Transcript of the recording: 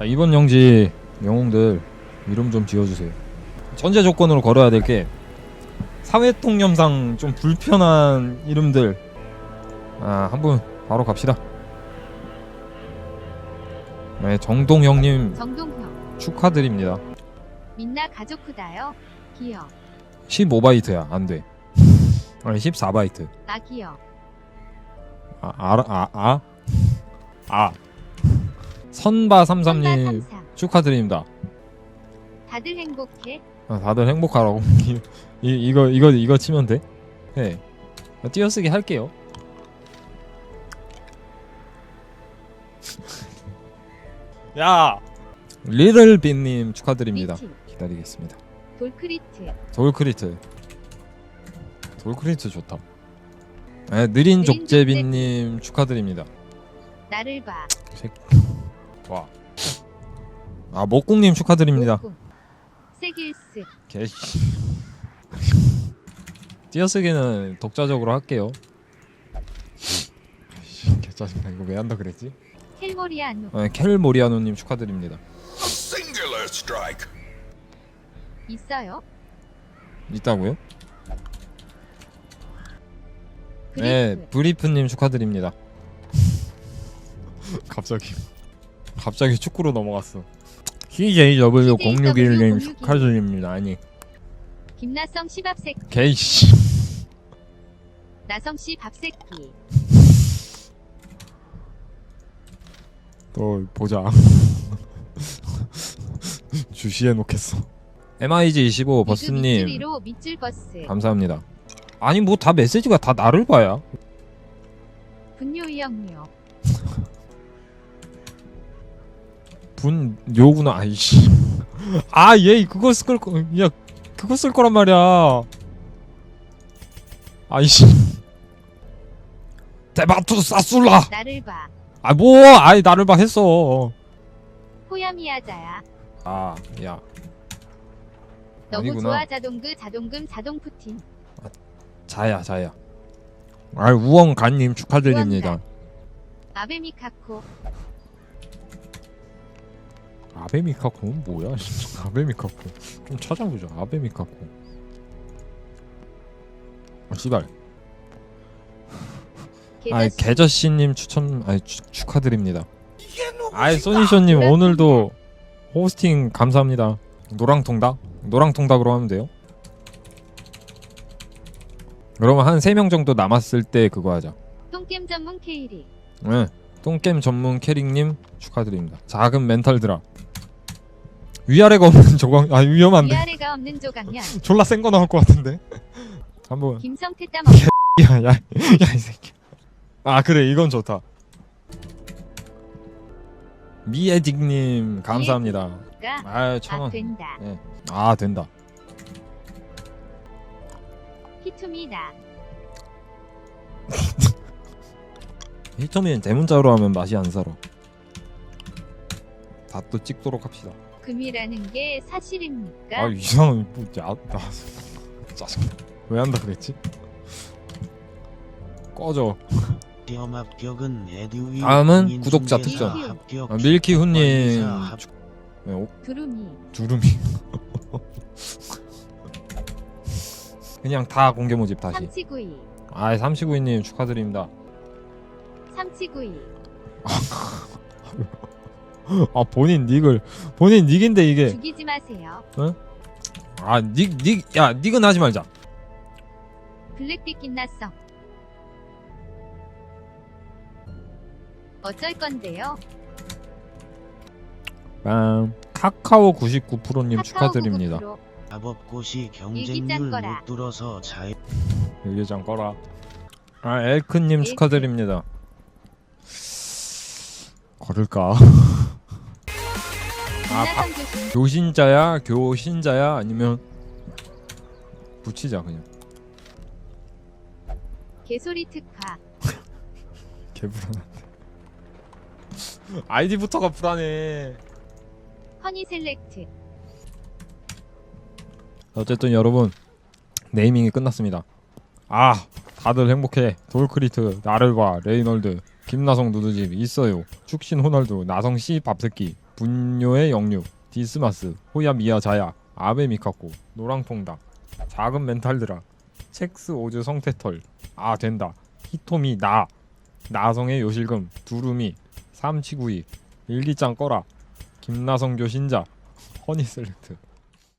자 이번 영지 영웅들 이름 좀 지어주세요. 전제 조건으로 걸어야 될 게 사회 통념상 좀 불편한 이름들. 아 한 분 바로 갑시다. 네 정동 형님 정동형 축하드립니다. 민나 가족 후다요 기여 15바이트야 안 돼. 아니 14바이트. 아기여 아 알아 아 아. 아. 선바 삼삼님 삼삼 축하드립니다. 다들 행복해 아, 다들 행복하라고. 이, 이 이거 이거 이거 치면 돼? 네. 띄어쓰기 할게요. 야. 리틀빈님 축하드립니다. 미팅 기다리겠습니다. 돌크리트 돌크리트. 돌크리트 좋다. 네, 느린 느린 족제비님 축하드립니다. 나를 봐 와. 아 목국님 축하드립니다. 세길스 개씨. 띄어쓰기는 독자적으로 할게요. 아이씨, 개짜증나 이거 왜 한다 그랬지? 켈모리아노 아, 켈 모리아노님 축하드립니다. 있어요 있다고요? 브리프 네, 브리프님 축하드립니다. 갑자기 갑자기 축구로 넘어갔어. CJW 061님 061. 축하드립니다. 아니 김나성 씨 밥새끼 개이씨. 나성 씨 밥새끼 또 보자. 주시해 놓겠어. MIG25 버스님 밑줄 버스 감사합니다. 아니 뭐 다 메시지가 다 나를 봐야. 분뇨이영료 분 요구나 아이씨. 아얘 그거 쓸 거, 야 그거 쓸 거란 말이야. 아이씨. 대바투 사술라. 나를 봐 아 뭐, 아이 나를 봐 했어. 호야미야자야 아, 야. 너무 아니구나. 좋아 자동그 자동금 자동 푸틴 자야, 자야. 아, 우엉간님 축하드립니다. 아베미카코 아베미카코는 뭐야? 진짜 아베미카코. 좀 찾아보자. 아베미카코. 아, 씨발. 아, 개저씨님 추천, 아, 축하드립니다. 아이, 소니쇼님 오늘도 호스팅 감사합니다. 노랑통닭? 노랑통닭으로 하면 돼요. 그러면 한 3명 정도 남았을 때 그거 하자. 똥겜 전문 케이리 네. 똥겜 전문 캐릭님 축하드립니다. 작은 멘탈 드라. 위아래가 없는 조각, 아, 위험한데. 위아래가 없는 조각년 졸라 센 거 나올 것 같은데. 한번. 김성태 따먹 야, 야, 야, 이 새끼. 아, 그래, 이건 좋다. 미에딕님, 감사합니다. 가 아, 천 아, 원. 된다 예. 아, 된다. 히투미다 히터미는 대문자로 하면 맛이 안 살아. 다 또 찍도록 합시다. 금이라는 게 사실입니까? 아, 이상한, 뭐, 야, 나, 짜증나. 왜 한다 그랬지? 꺼져. 시험 합격은 에듀윌 다음은 공인 구독자 중개사 특전. 합격 아, 밀키 훈님, 관리사 합- 네, 오, 두루미 두루미. 그냥 다 공개 모집 다시. 삼치구이 아, 삼시구이님 축하드립니다. 삼치구이 아, 본인 닉을, 본인 닉인데 이게. 죽이지 마세요 아, 닉, 닉, 야, 닉은 하지 말자. 블랙빛 김나성 어쩔 건데요? 빰. 카카오 99%님 카카오 축하드립니다. 99%. 작업고시 일기장 경쟁률 거라. 못 뚫어서 자유 일기장 꺼라. 아, 엘크님 엘크. 축하드립니다. 걸을까? 아, 바, 교신자야, 교신자야, 아니면 붙이자 그냥. 개소리 특화 개 불안한데. 아이디부터가 불안해. 허니 셀렉트 어쨌든 여러분 네이밍이 끝났습니다. 아 다들 행복해. 돌크리트, 나를 봐, 레이널드, 김나성 누드집 있어요. 축신 호날두, 나성 씨 밥새끼, 분뇨의 영유 디스마스 호야 미야 자야 아베 미카코 노랑통당 작은 멘탈드라 첵스 오즈 성태털 아 된다. 히토미 나 나성의 요실금 두루미 삼치구이 일기장 꺼라 김나성교 신자 허니 셀렉트